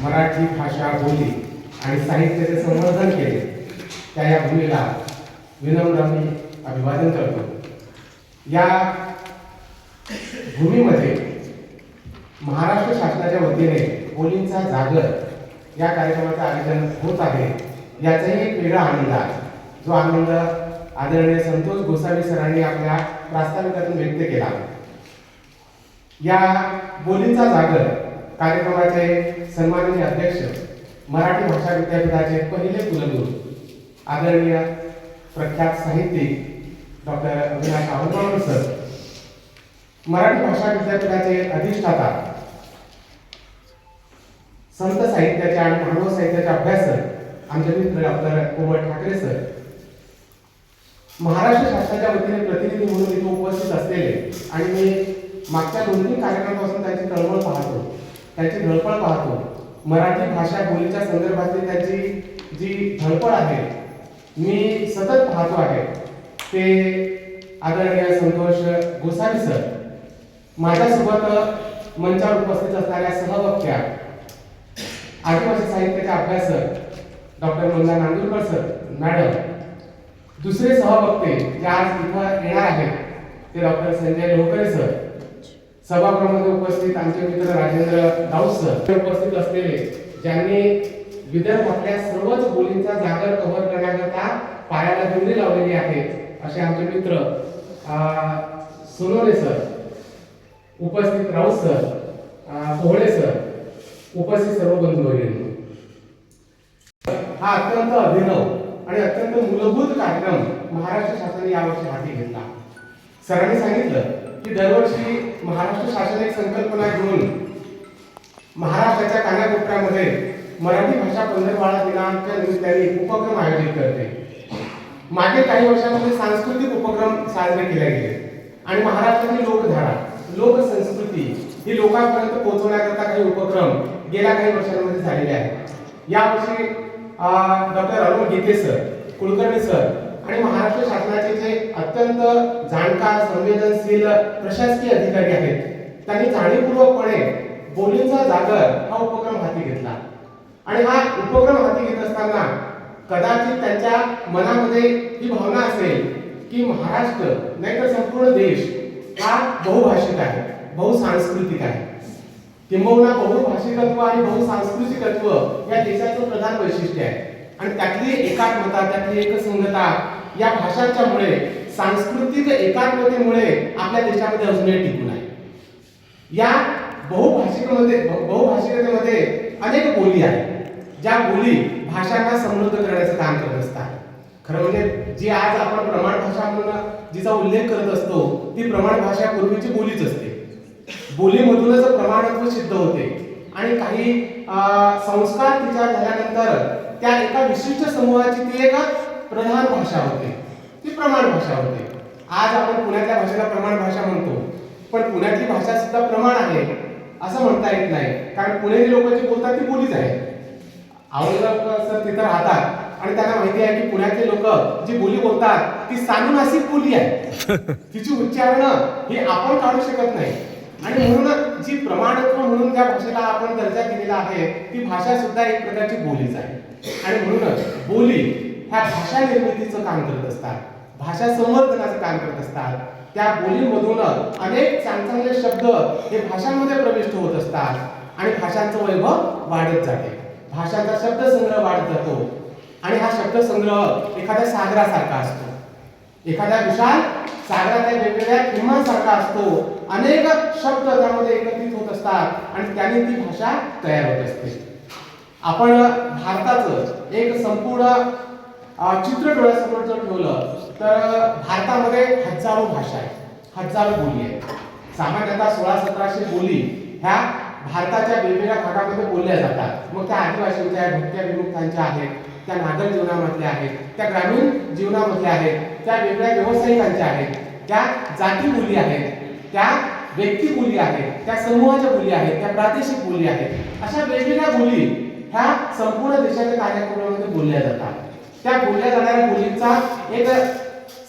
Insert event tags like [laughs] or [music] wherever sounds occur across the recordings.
मराठी भाषा बोली आणि साहित्याचे संवर्धन केले. त्या या भूमीला विनम्र मी अभिवादन करतो. या भूमीमध्ये महाराष्ट्र शासनाच्या वतीने बोलींचा जागर या कार्यक्रमाचं आयोजन होत आहे. याचाही एक वेगळा आनंद आहे. जो आनंद आदरणीय संतोष गोसावी सरांनी आपल्या प्रास्ताविकातून व्यक्त केला. या बोलींचा जागर कार्यक्रमाचे सन्माननीय अध्यक्ष मराठी भाषा विद्यापीठाचे पहिले कुलगुरू आदरणीय प्रख्यात साहित्यिक डॉक्टर अविनाश आवडगावकर सर मराठी भाषा विद्यापीठाचे अधिष्ठाता संत साहित्याचे आणि मानव साहित्याचे अभ्यासक आमचे मित्र डॉक्टर कोमल ठाकरे सर महाराष्ट्र शासनाच्या वतीने प्रतिनिधी म्हणून इथे उपस्थित असलेले आणि मी मागच्या दोन तीन कार्यक्रमापासून त्यांची तळमळ पाहतो. त्याची धडपड पाहतो. मराठी भाषा बोलीच्या संदर्भातली त्याची जी धडपड आहे मी सतत पाहतो आहे. ते आदरणीय संतोष गोसावी सर माझ्यासोबत मंचावर उपस्थित असणाऱ्या सहवक्त्या आदिवासी साहित्याचे अभ्यासक doctor Manda Nandurkar sir madam दुसरे सहवक्ते जे आज इथं येणार आहेत ते डॉक्टर संजय लोहकरे सर सभागृहामध्ये उपस्थित आमचे मित्र राजेंद्र राऊत सर. उपस्थित असलेले ज्यांनी विदर्भातल्या सर्वच बोलींचा जागर कव्हर करण्याकरता पायाला दोरी लावलेली आहे असे आमचे मित्र अं, सर. उपस्थित राऊत सर कोहळे सर. उपस्थित सर्व बंधू भगिनी हा अत्यंत अभिनव आणि अत्यंत मूलभूत कार्यक्रम महाराष्ट्र शासनाने यावर्षी हाती घेतला. सरांनी सांगितलं की दरवर्षी महाराष्ट्र शासन एक संकल्पना घेऊन महाराष्ट्राच्या कानाकोपऱ्यामध्ये मराठी भाषा पंधरवाडा दिनांच्या निमित्ताने उपक्रम आयोजित करते. मागे काही वर्षांमध्ये सांस्कृतिक उपक्रम साजरे केले गेले. आणि महाराष्ट्रातील लोकधारा लोकसंस्कृती ही लोकांपर्यंत पोहोचवण्याकरता काही उपक्रम गेल्या काही वर्षांमध्ये झालेले आहेत. यावर्षी doctor Arun Gite sir Kulkarni sir आणि महाराष्ट्र शासनाचे जे अत्यंत जाणकार संवेदनशील प्रशासकीय अधिकारी आहेत त्यांनी जाणीवपूर्वकपणे बोलींचा जागर हा उपक्रम हाती घेतला. आणि हा उपक्रम हाती घेत असताना कदाचित त्यांच्या मनामध्ये ही भावना असेल की महाराष्ट्र नाहीतर संपूर्ण देश हा बहुभाषिक आहे बहुसांस्कृतिक आहे. किंबहुना बहुभाषिकत्व आणि बहुसांस्कृतिकत्व या देशाचं प्रधान वैशिष्ट्य आहे. आणि त्यातली एकात्मता त्यातली एकसंगता या भाषांच्यामुळे सांस्कृतिक एकात्मतेमुळे आपल्या देशामध्ये अजूनही टिकून आहे. या बहुभाषिकमध्ये बहुभाषिकतेमध्ये अनेक बोली आहेत ज्या बोली भाषांना समृद्ध करण्याचं काम करत असतात. खरं म्हणजे जी आज आपण प्रमाण भाषा म्हणून जिचा उल्लेख करत असतो ती प्रमाण भाषा पूर्वीची बोलीच असते. बोलीमधूनच प्रमाणत्व सिद्ध होते. आणि काही संस्कार तिच्या झाल्यानंतर त्या एका विशिष्ट समूहाची ती एक प्रधान भाषा होते. ती प्रमाण भाषा होते. आज आपण पुण्यातल्या भाषेला प्रमाण भाषा म्हणतो. पण पुण्यातली भाषा सुद्धा प्रमाण आहे असं म्हणता येत नाही. कारण पुणेरी लोक जी बोलतात ती बोलीच आहे औरंगाबाद सर तिथं राहतात. आणि त्यांना माहिती आहे की पुण्यातले लोक जी बोली बोलतात ती सानुनासिक बोली आहे [laughs] तिची उच्चारणं ही आपण काढू शकत नाही. आणि म्हणून जी प्रमाणत्व म्हणून त्या भाषेला आपण दर्जा दिलेला आहे ती भाषा सुद्धा एक प्रकारची बोलीच आहे. आणि म्हणूनच बोली ह्या भाषा निर्मितीचं काम करत असतात. भाषा संवर्धनाचं काम करत असतात. त्या बोलीमधून अनेक चांगले शब्द हे भाषांमध्ये प्रविष्ट होत असतात आणि भाषांचं वैभव वाढत जाते. भाषाचा शब्दसंग्रह वाढत जातो आणि हा शब्दसंग्रह एखाद्या सागरासारखा असतो. एखाद्या विशाल सागराच्या वेगवेगळ्या थेंबांसारखा असतो. अनेक शब्द त्यामध्ये एकत्रित होत असतात आणि त्याने ती भाषा तयार होत असते. आपण भारताचं एक संपूर्ण चित्र डोळ्यासमोर जर ठेवलं तर भारतामध्ये हजारो भाषा आहेत. हजारो बोली आहेत. सामान्यतः सोळा सतराशे बोली ह्या भारताच्या वेगवेगळ्या भागामध्ये बोलल्या जातात. मग त्या आदिवासींच्या आहेत भटक्या विमुक्तांच्या आहेत त्या नागर जीवनामधल्या आहेत त्या ग्रामीण जीवनामधल्या आहेत त्या वेगळ्या व्यावसायिकांच्या आहेत त्या जाती बोली आहेत त्या व्यक्ती बोली आहेत त्या समूहाच्या बोली आहेत त्या प्रादेशिक बोली आहेत. अशा वेगवेगळ्या बोली ह्या संपूर्ण देशाच्या कार्यक्रमामध्ये बोलल्या जातात. त्या बोलल्या जाणाऱ्या बोलींचा एक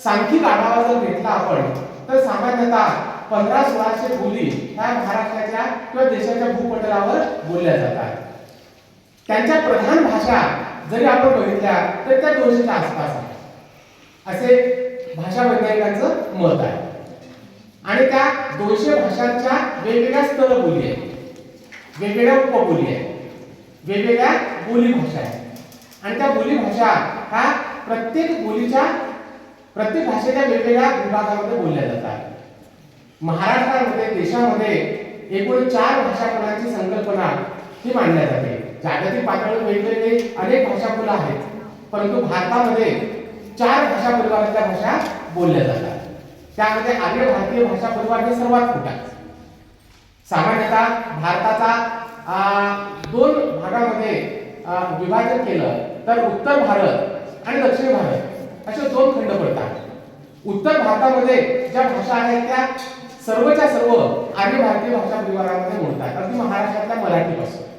सांख्यिक आढावा जर घेतला आपण तर सामान्यतः पंधरा सोळाशे बोली ह्या महाराष्ट्राच्या किंवा देशाच्या भूपटलावर बोलल्या जातात. त्यांच्या प्रधान भाषा जरी आपण बघितल्या तर त्या दोनशेच्या आसपास आहेत. असे भाषा वैज्ञानिकांचं मत आहे. आणि त्या दोनशे भाषांच्या वेगवेगळ्या स्तर बोली आहेत. वेगवेगळ्या उपबोली आहेत. वेगवेगळ्या बोली भाषा आहेत. आणि त्या बोली भाषा ह्या प्रत्येक बोलीच्या प्रत्येक भाषेच्या वेगवेगळ्या विभागामध्ये बोलल्या जातात. महाराष्ट्रामध्ये देशामध्ये एकूण चार भाषाकुलांची संकल्पना ही मांडल्या जाते. जागतिक पातळीवर वेगवेगळे अनेक भाषाकुल आहेत परंतु भारतामध्ये चार भाषा परिवारातल्या भाषा बोलल्या जातात. त्यामध्ये आर्य भारतीय भाषा परिवार हे सर्वात मोठा सामान्यतः भारताचा दोन भागामध्ये विभाजन केलं तर उत्तर भारत आणि दक्षिण भारत असे दोन खंड पडतात. उत्तर भारतामध्ये ज्या भाषा आहेत त्या सर्वच्या सर्व आर्य भारतीय भाषा परिवारामध्ये मोडतात. अगदी महाराष्ट्रातल्या मराठीपासून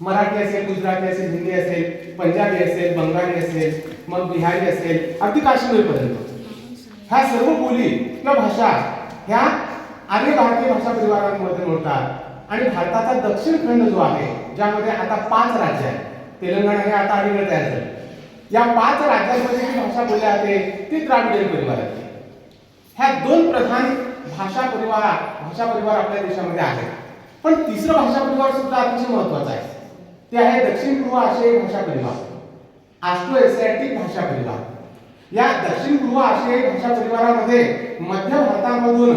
मराठी असेल गुजराती असेल हिंदी असेल पंजाबी असेल बंगाली असेल मग बिहारी असेल अगदी काश्मीरपर्यंत. ह्या सर्व बोली किंवा भाषा ह्या आर्य भारतीय भाषा परिवारांमध्ये मोडतात. आणि भारताचा दक्षिण खंड जो आहे ज्यामध्ये आता पाच राज्य आहेत. तेलंगणा हे आता अलीकडे तयार झालं. या पाच राज्यांमध्ये जी भाषा बोलली जाते ती द्राविडियन परिवारातली ह्या दोन प्रधान भाषा परिवार भाषा परिवार आपल्या देशामध्ये आहेत. पण तिसरं भाषा परिवार सुद्धा अतिशय महत्त्वाचा आहे. ते आहे दक्षिण पूर्व आशियाई भाषा परिवार. आस्ट्रो एशियाटिक भाषा परिवार. या दक्षिण पूर्व आशियाई भाषा परिवारामध्ये मध्य भारतामधून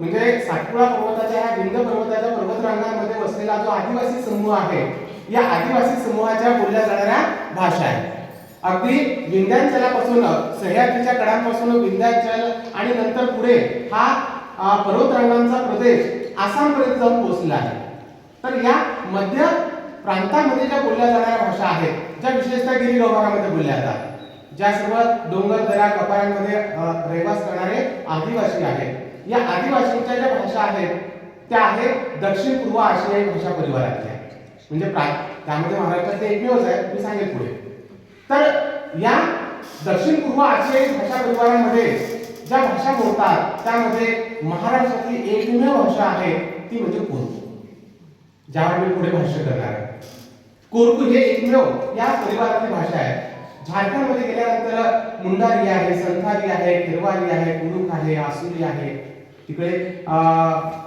म्हणजे सातपुडा पर्वताच्या ह्या विंध्य पर्वताच्या पर्वतरांगांमध्ये वसलेला जो आदिवासी समूह आहे या आदिवासी समूहाच्या बोलल्या जाणाऱ्या भाषा आहेत. अगदी विंध्याचलापासून सह्याद्रीच्या कडांपासून विंध्याचल आणि नंतर पुढे हा पर्वतरांगांचा प्रदेश आसामपर्यंत जाऊन पोहोचला आहे. तर या मध्य प्रांतामध्ये ज्या बोलल्या जाणाऱ्या भाषा आहेत ज्या विशेषतः गिरी गव्हारामध्ये बोलल्या जातात ज्या सर्व डोंगर दऱ्या कपाऱ्यांमध्ये रहिवास करणारे आदिवासी आहेत. या आदिवासींच्या ज्या भाषा आहेत त्या आहेत दक्षिण पूर्व आशियाई भाषा परिवारातल्या. म्हणजे त्यामध्ये महाराष्ट्रात ते एकमेवच आहे मी सांगेल पुढे. तर या दक्षिण पूर्व आशियाई भाषा परिवारामध्ये ज्या भाषा बोलतात त्यामध्ये महाराष्ट्रातली एकमेव भाषा आहे ती म्हणजे कोरकू. ज्यावर मी पुढे भाष्य करणार आहे. कोरकू हे एकमेव या परिवारातली भाषा आहे. झारखंडमध्ये गेल्यानंतर मुंडारी आहे संथारी आहे खेरवारी आहे कुडुक आहे आसुरी आहे. तिकडे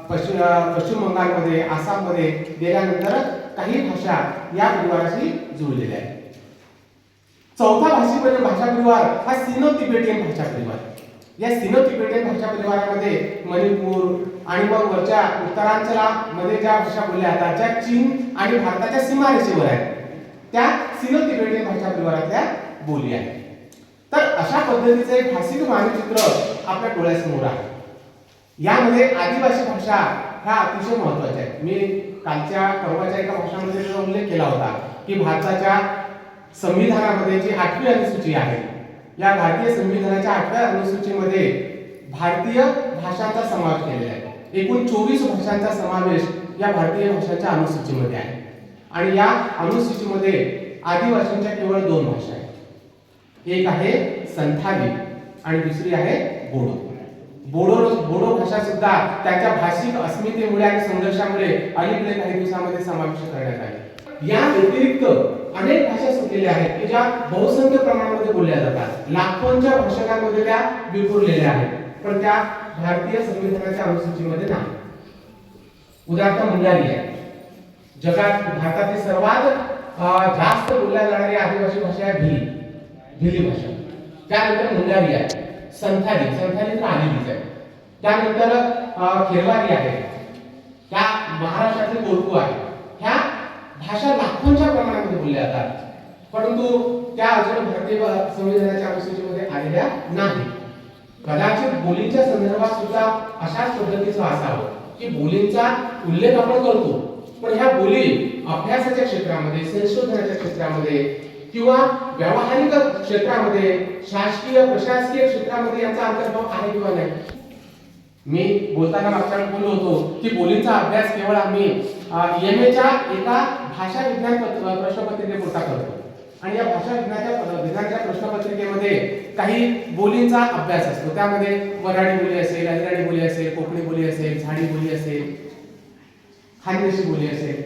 पश्चिम पश्चिम बंगालमध्ये आसाममध्ये गेल्यानंतर काही भाषा या परिवाराशी जुळलेल्या आहेत. चौथा भाषी भाषा परिवार हा सिनो तिबेटियन भाषा परिवार या सिनो तिबेटियन भाषा परिवारामध्ये मणिपूर आणि मग वरच्या उत्तरांचलामध्ये ज्या भाषा बोलल्या जातात ज्या चीन आणि भारताच्या सीमारेषेवर आहेत. त्या सिनो तिबेटियन भाषा परिवारातल्या बोली आहेत. तर अशा पद्धतीचं एक भाषिक मानचित्र आपल्या डोळ्यासमोर आहे. यामध्ये आदिवासी भाषा ह्या अतिशय महत्त्वाच्या आहेत. मी कालच्या परवाच्या एका भाषणामध्ये त्याचा उल्लेख केला होता की भारताच्या संविधानामध्ये जी आठवी अनुसूची आहे या भारतीय संविधानाच्या आठव्या अनुसूचीमध्ये भारतीय भाषांचा समावेश केलेला आहे. एकूण चोवीस भाषांचा समावेश या भारतीय भाषांच्या अनुसूचीमध्ये आहे. आणि या अनुसूचीमध्ये आदिवासींच्या केवळ दोन भाषा आहेत. एक आहे संथाली आणि दुसरी आहे बोडो. बोडो बोडो भाषा सुद्धा त्याच्या भाषिक अस्मितेमुळे आणि संघर्षामुळे अलीकडे काही दिवसामध्ये समाविष्ट करण्यात आले. या व्यतिरिक्त अनेक भाषा सुटलेल्या आहेत की ज्या बहुसंख्य प्रमाणामध्ये बोलल्या जातात. लाखोंच्या भाषकांमध्ये त्या विखुरलेल्या आहेत. पण त्या भारतीय संविधानाच्या अनुसूचीमध्ये नाही. उदाहरणार्थ मुंडारी आहे. जगात भारतातील सर्वात जास्त बोलल्या जाणारी आदिवासी भाषा आहे भिली भिली भाषा. त्यानंतर मुंडारी आहे. संथाली संथाली तर आलेलीच आहे त्यानंतर अं, खेरवारी आहे त्या महाराष्ट्रातील गोरखू आहे ह्या भाषा लाखोंच्या प्रमाणामध्ये बोलल्या जातात. परंतु त्या अजून भारतीय संविधानाच्या अनुसूचीमध्ये आलेल्या नाही. कदाचित बोलींच्या संदर्भात सुद्धा अशाच पद्धतीचं असावं की बोलींचा उल्लेख आपण करतो. पण ह्या बोली अभ्यासाच्या क्षेत्रामध्ये संशोधनाच्या क्षेत्रामध्ये किंवा व्यावहारिक क्षेत्रामध्ये शासकीय प्रशासकीय क्षेत्रामध्ये याचा अंतर्भाव आहे किंवा नाही? मी बोलताना मागच्या वेळी बोललो होतो की बोलींचा अभ्यास केवळ आम्ही एम एच्या एका भाषा विज्ञान पत्र- प्रश्नपत्रिकेपुरता करतो. आणि या भाषा विज्ञानाच्या विज्ञानाच्या प्रश्नपत्रिकेमध्ये काही बोलींचा अभ्यास असतो. त्यामध्ये वऱ्हाडी बोली असेल अहिराणी बोली असेल कोकणी बोली असेल झाडी बोली असेल खानदेशी बोली असेल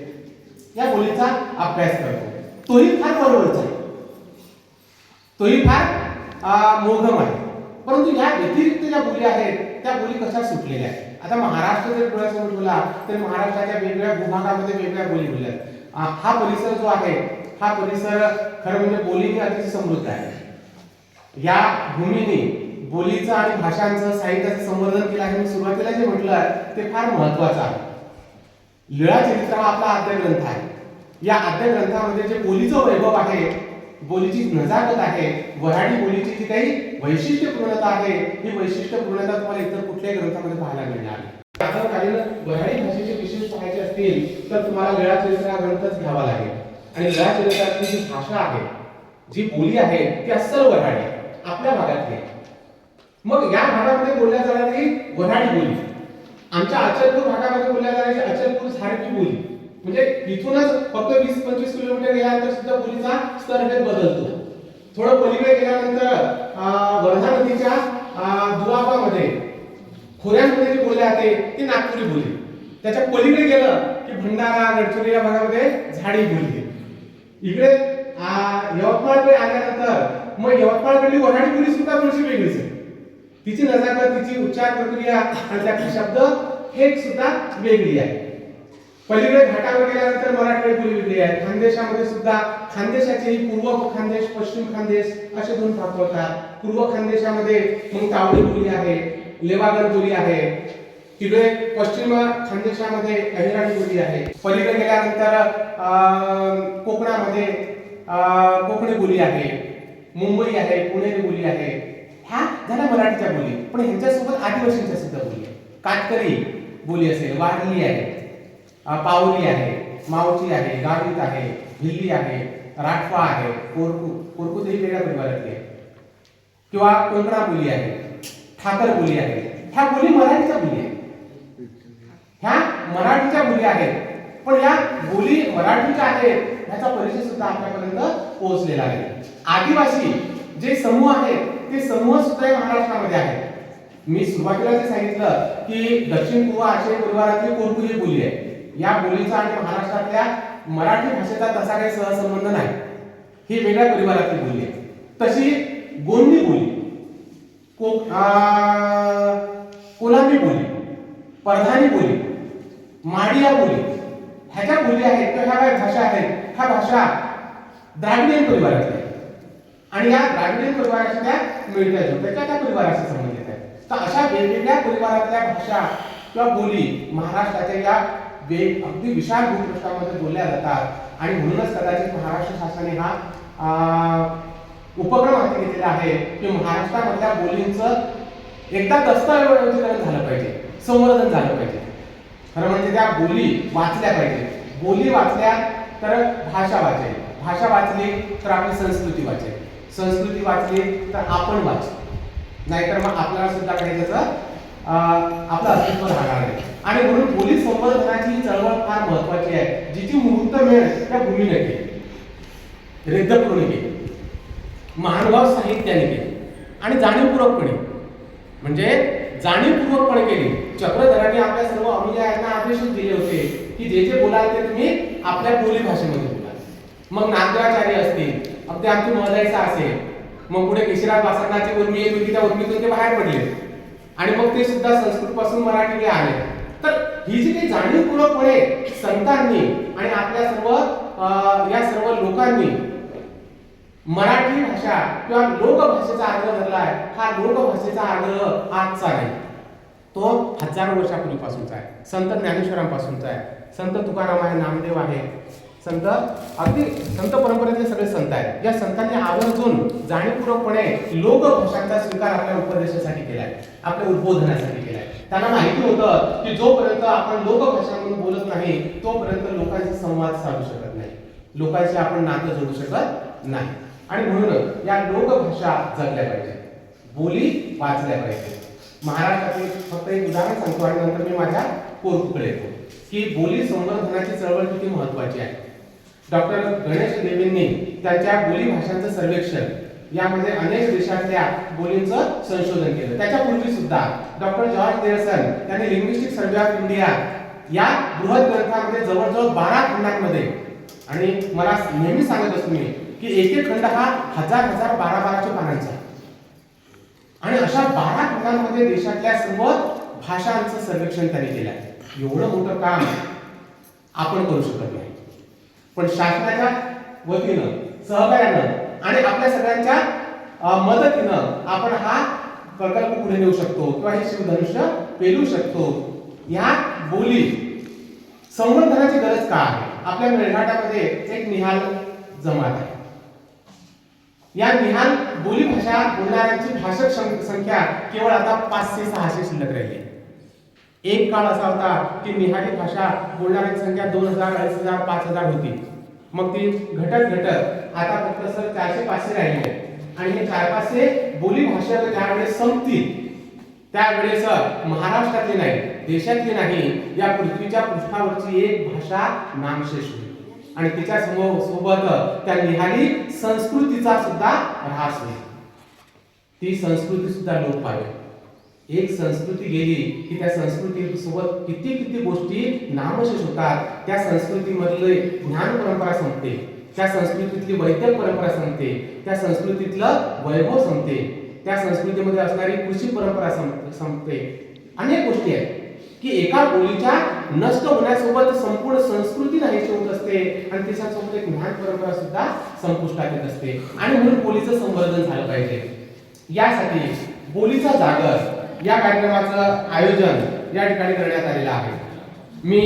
या बोलीचा अभ्यास करतो. तोही फार बरोबरच आहे. तोही फार मोघम आहे. परंतु या व्यतिरिक्त ज्या बोली आहेत त्या बोली कशा सुटलेल्या आहेत? आता महाराष्ट्र जर डोळ्यासमोर बोला तर महाराष्ट्राच्या वेगवेगळ्या भूभागामध्ये वेगवेगळ्या बोली बोलल्या आहेत. हा परिसर जो आहे हा परिसर खरं म्हणजे बोलीने अतिशय समृद्ध आहे. या भूमीने बोलीचं आणि भाषांचं साहित्याचं संवर्धन केलं आहे मी सुरुवातीला जे म्हटलं ते फार महत्वाचं आहे. लीळा चरित्र हा आपला आद्य ग्रंथ आहे. या आद्य ग्रंथामध्ये जे बोलीचं वैभव आहे बोलीची नजाकत आहे वऱ्हाडी बोलीची जी काही वैशिष्ट्यपूर्णता आहे ही वैशिष्ट्यपूर्णता तुम्हाला इतर कुठल्याही ग्रंथामध्ये पाहायला मिळणार कालीन वऱ्हाडी भाषेचे विशेष पाहायचे असतील तर तुम्हाला लळा चरित्र हा ग्रंथच घ्यावा लागेल आणि लळा चरित्रातली जी भाषा आहे जी बोली आहे ती अस्सल वऱ्हाडी आहे. आपल्या भागातली आहे. मग या भागामध्ये बोलल्या जाणारी वऱ्हाडी बोली आमच्या अचलपूर भागामध्ये बोलल्या जाणारी अचलपूर सारखी बोली म्हणजे इथूनच फक्त वीस पंचवीस किलोमीटर गेल्यानंतर सुद्धा बोलीचा स्तर हे बदलतो. थोडं पलीकडे गेल्यानंतर वर्धा नदीच्या दुराबामध्ये दुआबामध्ये खोऱ्यांमध्ये जी बोलले जाते ती नागपुरी बोली त्याच्या पलीकडे गेलं की भंडारा गडचिरोली या भागामध्ये झाडी बोलली. इकडे यवतमाळकडे आल्यानंतर मग यवतमाळकडली वऱ्हाडी बोली सुद्धा थोडीशी वेगळीच आहे. तिची नजाकत तिची उच्चार प्रक्रिया आणि त्यातले शब्द हे सुद्धा वेगळी आहे. पलीकडे घाटावर गेल्यानंतर मराठी बोली वेगळी आहे. खानदेशामध्ये सुद्धा खानदेशाचे ही पूर्व खानदेश पश्चिम खानदेश असे दोन भाग होतात. पूर्व खानदेशामध्ये मग तावडी बोली आहे लेवागड बोली आहे. तिकडे पश्चिम खानदेशामध्ये अहिराणी बोली आहे. पलीकडे गेल्यानंतर अं, कोकणामध्ये कोकणी बोली आहे. मुंबई आहे पुणेरी बोली आहे. ह्या झाल्या मराठीच्या बोली. पण ह्यांच्यासोबत आदिवासींच्या सुद्धा बोली आहे काटकरी बोली असेल वारली आहे. पावली आहे मावची आहे गावीत आहे दिल्ली आहे राठवा आहे कोरकू कोरकू ही वेगळ्या परिवारातली आहे. किंवा कोकणा बोली आहे ठाकर बोली आहे. ह्या बोली मराठीच्या बोली आहे ह्या मराठीच्या बोली आहेत. पण या बोली मराठीच्या आहेत ह्याचा परिचय सुद्धा आपल्यापर्यंत पोहोचलेला आहे. आदिवासी जे समूह आहेत ते समूह सुद्धा महाराष्ट्रामध्ये आहेत. मी सुरुवातीला जे सांगितलं की दक्षिण पूर्व आशियाई परिवारातली कोरकू ही बोली आहे. या बोलीचा आणि महाराष्ट्रातल्या मराठी भाषेचा तसा काही सहसंबंध नाही. ही वेगळ्या परिवारातली बोली आहे. तशी गोंडी बोली को- आ, बोली परधानी बोली माडिया बोली ह्या ज्या बोली आहेत किंवा ह्या भाषा आहेत? ह्या भाषा द्राविडियन परिवारातल्या आणि या द्राविडियन परिवाराच्या त्या मिळत्या जुळत्या त्या त्या परिवाराशी संबंधित आहेत. तर अशा वेगवेगळ्या परिवारातल्या भाषा किंवा बोली महाराष्ट्राच्या या वेग अगदी विशाल भूपृष्ठामध्ये बोलल्या जातात. आणि म्हणूनच कदाचित महाराष्ट्र शासनाने हा उपक्रम हाती घेतलेला आहे की महाराष्ट्रामधल्या बोलींचं एकदा दस्तऐवजीकरण झालं पाहिजे संवर्धन झालं पाहिजे. खरं म्हणजे त्या बोली वाचल्या पाहिजे. बोली वाचल्या तर भाषा वाचेल. भाषा वाचली तर आपली संस्कृती वाचेल. संस्कृती वाचली तर आपण वाचू. नाहीतर मग आपल्याला सुद्धा काही त्याचं आपलं अस्तित्व राहणार नाही आणि म्हणून पोलीस संवर्धनाची चळवळ फार महत्वाची आहे. जिची मुहूर्तमेढ त्या भूमीने केली. रेद्दपूर्ण केली. महानुभाव साहित्याने केली. आणि जाणीवपूर्वकपणे म्हणजे जाणीवपूर्वकपणे केली. चक्रधरांनी आपल्या सर्व अनुयायांना आदेश दिले होते की जे जे बोलाल ते तुम्ही आपल्या बोली भाषेमध्ये बोला मग नागराचार्य असतील अगदी आमची महदायचा असेल मग पुढे केशराज वासरणाची उर्मी येत होती त्या उर्मीतून ते बाहेर पडले. आणि मग ते सुद्धा संस्कृत पासून मराठीकडे आले. तर ही जी काही जाणीवपूर्वकपणे संतांनी आणि आपल्या सर्व या सर्व लोकांनी मराठी भाषा किंवा लोकभाषेचा आग्रह धरलाय हा लोकभाषेचा आग्रह आजचा नाही तो हजारो वर्षापूर्वीपासूनचा आहे. संत ज्ञानेश्वरांपासूनचा आहे. संत तुकाराम आहे नामदेव आहे. संत अगदी संत परंपरेतले सगळे संत आहेत. या संतांनी आवर्जून जाणीवपूर्वकपणे लोकभाषांचा स्वीकार आपल्या उपदेशासाठी केलाय आपल्या उद्बोधनासाठी केलाय. त्यांना माहिती होतं की जोपर्यंत आपण लोकभाषा म्हणून बोलत नाही तोपर्यंत लोकांशी संवाद साधू शकत नाही. लोकांशी आपण नातं जोडू शकत नाही. आणि म्हणून या लोकभाषा जगल्या पाहिजे. बोली वाचल्या पाहिजे. महाराष्ट्रातील फक्त एक उदाहरण सांगतो आणि नंतर मी माझ्या कोरकुकडे येतो की बोली संवर्धनाची चळवळ किती महत्वाची आहे. डॉक्टर गणेश देवींनी त्यांच्या बोली भाषांचं सर्वेक्षण यामध्ये अनेक देशातल्या बोलींचं संशोधन केलं. त्याच्यापूर्वी सुद्धा डॉक्टर जॉर्ज देरसन त्यांनी लिंग्विस्टिक सर्वे ऑफ इंडिया या बृहत ग्रंथामध्ये जवळजवळ बारा खंडांमध्ये आणि मला नेहमी सांगत असतो मी की एक एक खंड हा हजार हजार बारा बाराच्या पानांचा आणि अशा बारा खंडांमध्ये देशातल्या सर्व भाषांचं सर्वेक्षण त्यांनी केलं आहे एवढं मोठं काम आपण करू शकत नाही. पण शासनाच्या वतीनं सहकार्यानं आणि आपल्या सगळ्यांच्या मदतीनं आपण हा प्रकल्प पुढे नेऊ शकतो किंवा हे शिवधनुष्य पेलू शकतो. या बोली संवर्धनाची गरज का आहे? आपल्या मेळघाटामध्ये एक निहाल जमात आहे. या निहाल बोली भाषा बोलणाऱ्यांची भाषक सं- संख्या केवळ आता पाचशे सहाशे शिल्लक राहिली आहे. एक काळ असा होता की निहाली भाषा बोलणाऱ्यांची संख्या दोन हजार अडीच हजार पाच हजार होती. मग ती घटत घटत आता फक्त सर चारशे पाचशे राहिले आहे. आणि हे चार पाचशे बोली भाषा ज्यावेळेस त्यावेळेस संपतील त्यावेळेस महाराष्ट्रातली नाही देशातली नाही या पृथ्वीच्या पृष्ठावरची एक भाषा नामशेष होईल आणि तिच्या समोर सोबत त्या निहाली संस्कृतीचा सुद्धा ऱ्हास होईल ती संस्कृती सुद्धा लोप पावेल. एक संस्कृती गेली की त्या संस्कृती सोबत किती किती गोष्टी नामशेष होतात त्या संस्कृतीमधले ज्ञान परंपरा संपते त्या संस्कृतीतली वैद्य परंपरा संपते त्या संस्कृतीतलं वैभव संपते त्या संस्कृतीमध्ये असणारी कृषी परंपरा संपते. अनेक गोष्टी आहेत की एका बोलीच्या नष्ट होण्यासोबत संपूर्ण संस्कृती नाहीशी होत असते आणि त्याच्यासोबत एक ज्ञान परंपरा सुद्धा संपुष्टात येत असते. आणि म्हणून बोलीचं संवर्धन झालं पाहिजे. यासाठी बोलीचा जागर या कार्यक्रमाचं आयोजन या ठिकाणी करण्यात आलेलं आहे. मी